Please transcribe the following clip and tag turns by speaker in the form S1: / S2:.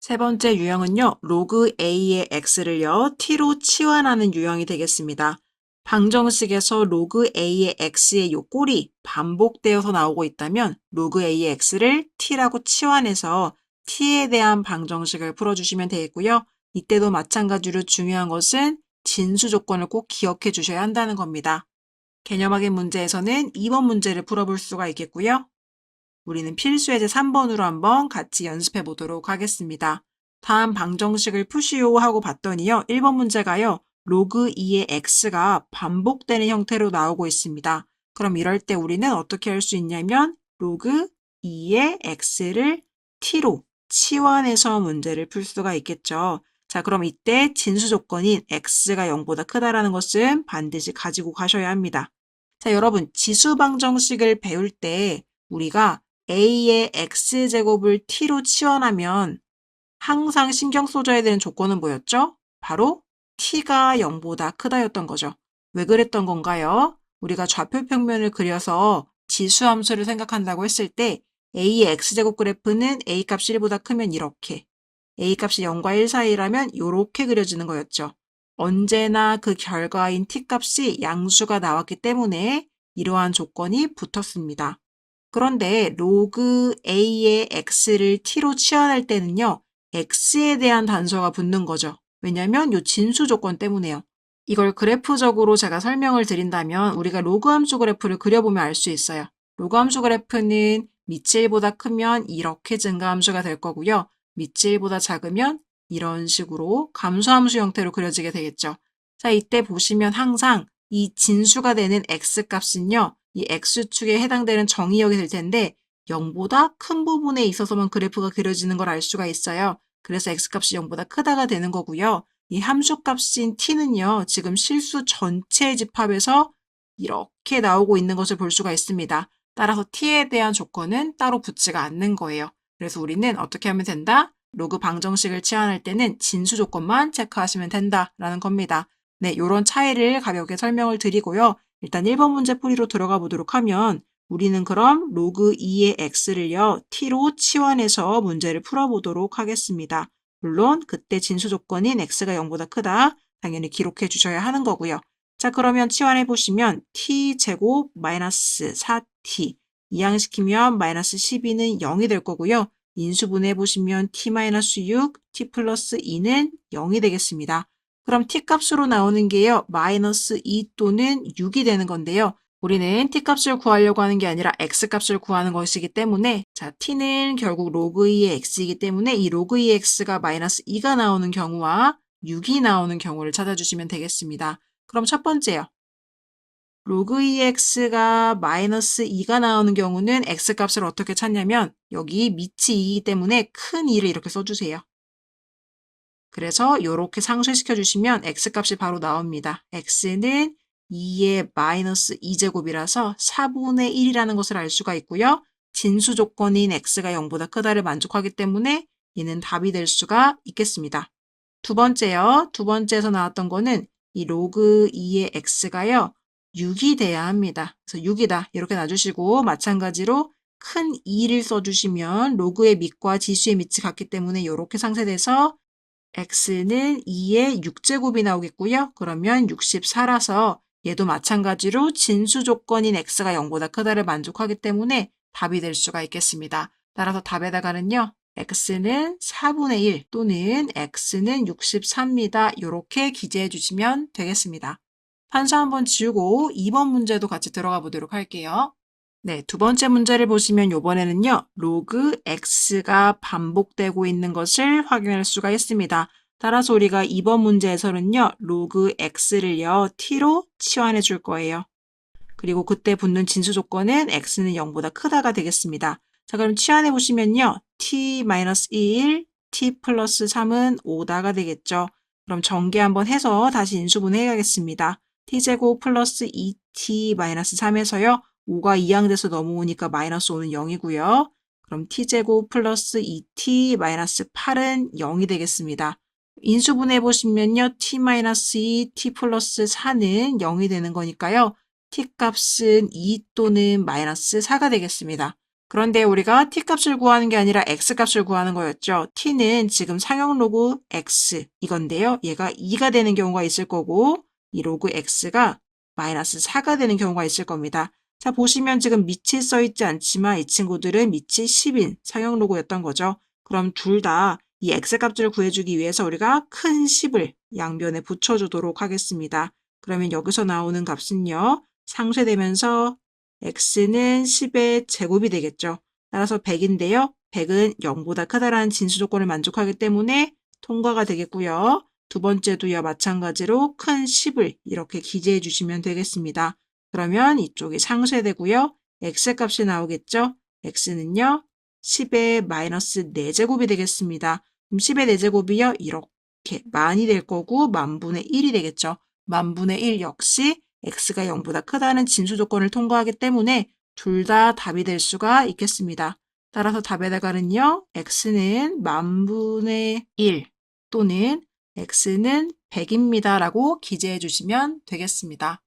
S1: 세 번째 유형은요, 로그 a의 x를요, t로 치환하는 유형이 되겠습니다. 방정식에서 로그 a의 x의 요 꼴이 반복되어서 나오고 있다면 로그 a의 x를 t라고 치환해서 t에 대한 방정식을 풀어주시면 되겠고요. 이때도 마찬가지로 중요한 것은 진수 조건을 꼭 기억해 주셔야 한다는 겁니다. 개념학의 문제에서는 2번 문제를 풀어볼 수가 있겠고요. 우리는 필수 예제 3번으로 한번 같이 연습해 보도록 하겠습니다. 다음 방정식을 푸시오 하고 봤더니요. 1번 문제가요. 로그 2의 x가 반복되는 형태로 나오고 있습니다. 그럼 이럴 때 우리는 어떻게 할 수 있냐면 로그 2의 x를 t로 치환해서 문제를 풀 수가 있겠죠. 자, 그럼 이때 진수 조건인 x가 0보다 크다라는 것은 반드시 가지고 가셔야 합니다. 자, 여러분, 지수 방정식을 배울 때 우리가 a의 x제곱을 t로 치환하면 항상 신경 써줘야 되는 조건은 뭐였죠? 바로 t가 0보다 크다였던 거죠. 왜 그랬던 건가요? 우리가 좌표 평면을 그려서 지수 함수를 생각한다고 했을 때 a의 x제곱 그래프는 a 값이 1보다 크면 이렇게 a 값이 0과 1 사이라면 이렇게 그려지는 거였죠. 언제나 그 결과인 t 값이 양수가 나왔기 때문에 이러한 조건이 붙었습니다. 그런데 로그 a의 x를 t로 치환할 때는요. x에 대한 단서가 붙는 거죠. 왜냐면 요 진수 조건 때문에요. 이걸 그래프적으로 제가 설명을 드린다면 우리가 로그 함수 그래프를 그려보면 알 수 있어요. 로그 함수 그래프는 밑이 1보다 크면 이렇게 증가 함수가 될 거고요. 밑이 1보다 작으면 이런 식으로 감소함수 형태로 그려지게 되겠죠. 자, 이때 보시면 항상 이 진수가 되는 x값은요. 이 x축에 해당되는 정의역이 될 텐데 0보다 큰 부분에 있어서만 그래프가 그려지는 걸 알 수가 있어요. 그래서 x값이 0보다 크다가 되는 거고요. 이 함수값인 t는요. 지금 실수 전체 집합에서 이렇게 나오고 있는 것을 볼 수가 있습니다. 따라서 t에 대한 조건은 따로 붙지가 않는 거예요. 그래서 우리는 어떻게 하면 된다? 로그 방정식을 치환할 때는 진수 조건만 체크하시면 된다라는 겁니다. 네, 이런 차이를 가볍게 설명을 드리고요. 일단 1번 문제 풀이로 들어가 보도록 하면 우리는 그럼 로그 2의 x를요, t로 치환해서 문제를 풀어보도록 하겠습니다. 물론 그때 진수 조건인 x가 0보다 크다 당연히 기록해 주셔야 하는 거고요. 자, 그러면 치환해 보시면 t제곱 마이너스 4t 이항시키면 마이너스 12는 0이 될 거고요. 인수분해 보시면 t-6, t 플러스 2는 0이 되겠습니다. 그럼 t 값으로 나오는 게요. 마이너스 2 또는 6이 되는 건데요. 우리는 t 값을 구하려고 하는 게 아니라 x 값을 구하는 것이기 때문에 자 t는 결국 로그 2의 x이기 때문에 이 로그 2의 x가 마이너스 2가 나오는 경우와 6이 나오는 경우를 찾아주시면 되겠습니다. 그럼 첫 번째요. 로그 2x가 마이너스 2가 나오는 경우는 x값을 어떻게 찾냐면 여기 밑이 2이기 때문에 큰 2를 이렇게 써주세요. 그래서 이렇게 상쇄시켜 주시면 x값이 바로 나옵니다. x는 2의 마이너스 2제곱이라서 4분의 1이라는 것을 알 수가 있고요. 진수 조건인 x가 0보다 크다를 만족하기 때문에 얘는 답이 될 수가 있겠습니다. 두 번째요. 두 번째에서 나왔던 거는 이 로그 2의 x가요. 6이 돼야 합니다. 그래서 6이다 이렇게 놔주시고 마찬가지로 큰 2를 써주시면 로그의 밑과 지수의 밑이 같기 때문에 이렇게 상쇄돼서 x는 2의 6제곱이 나오겠고요. 그러면 64라서 얘도 마찬가지로 진수 조건인 x가 0보다 크다를 만족하기 때문에 답이 될 수가 있겠습니다. 따라서 답에다가는요. x는 4분의 1 또는 x는 63입니다. 이렇게 기재해 주시면 되겠습니다. 판서 한번 지우고 2번 문제도 같이 들어가 보도록 할게요. 네, 두 번째 문제를 보시면 이번에는요. 로그 x가 반복되고 있는 것을 확인할 수가 있습니다. 따라서 우리가 2번 문제에서는요. 로그 x를요. t로 치환해 줄 거예요. 그리고 그때 붙는 진수 조건은 x는 0보다 크다가 되겠습니다. 자, 그럼 치환해 보시면요. t-1, t 플러스 3은 5다가 되겠죠. 그럼 전개 한번 해서 다시 인수분해 해야겠습니다. t제곱 플러스 2t 마이너스 3에서요. 5가 2항돼서 넘어오니까 마이너스 5는 0이고요. 그럼 t제곱 플러스 2t 마이너스 8은 0이 되겠습니다. 인수분해 보시면요. t 마이너스 2, t 플러스 4는 0이 되는 거니까요. t 값은 2 또는 마이너스 4가 되겠습니다. 그런데 우리가 t 값을 구하는 게 아니라 x 값을 구하는 거였죠. t는 지금 상형 로그 x 이건데요. 얘가 2가 되는 경우가 있을 거고 이 로그 x가 마이너스 4가 되는 경우가 있을 겁니다. 자, 보시면 지금 밑이 써 있지 않지만 이 친구들은 밑이 10인 상형 로그였던 거죠. 그럼 둘 다 이 x 값을 구해주기 위해서 우리가 큰 10을 양변에 붙여주도록 하겠습니다. 그러면 여기서 나오는 값은요. 상쇄되면서 x는 10의 제곱이 되겠죠. 따라서 100인데요. 100은 0보다 크다라는 진수 조건을 만족하기 때문에 통과가 되겠고요. 두 번째도요. 마찬가지로 큰 10을 이렇게 기재해 주시면 되겠습니다. 그러면 이쪽이 상쇄되고요. x 값이 나오겠죠. x는요. 10의 마이너스 4제곱이 되겠습니다. 그럼 10의 4제곱이요. 이렇게 만이 될 거고 만분의 1이 되겠죠. 만분의 1 역시 x가 0보다 크다는 진수 조건을 통과하기 때문에 둘 다 답이 될 수가 있겠습니다. 따라서 답에다가는요. x는 만분의 1 또는 x는 100입니다. 라고 기재해 주시면 되겠습니다.